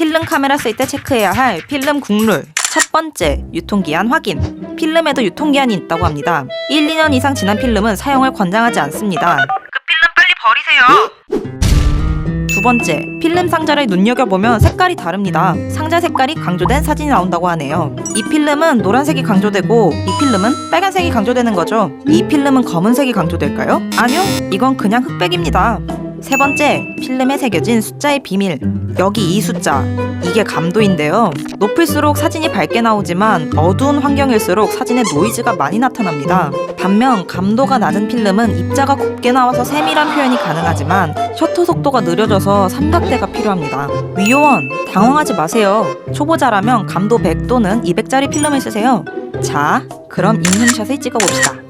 필름 카메라 쓸 때 체크해야 할 필름 국룰. 첫 번째, 유통기한 확인. 필름에도 유통기한이 있다고 합니다. 1, 2년 이상 지난 필름은 사용을 권장하지 않습니다. 그 필름 빨리 버리세요. 두 번째, 필름 상자를 눈여겨보면 색깔이 다릅니다. 상자 색깔이 강조된 사진이 나온다고 하네요. 이 필름은 노란색이 강조되고 이 필름은 빨간색이 강조되는 거죠. 이 필름은 검은색이 강조될까요? 아니요, 이건 그냥 흑백입니다. 세 번째, 필름에 새겨진 숫자의 비밀. 여기 이 숫자. 이게 감도인데요. 높을수록 사진이 밝게 나오지만 어두운 환경일수록 사진에 노이즈가 많이 나타납니다. 반면 감도가 낮은 필름은 입자가 곱게 나와서 세밀한 표현이 가능하지만 셔터 속도가 느려져서 삼각대가 필요합니다. 위요원, 당황하지 마세요. 초보자라면 감도 100 또는 200짜리 필름을 쓰세요. 자, 그럼 인증샷을 찍어봅시다.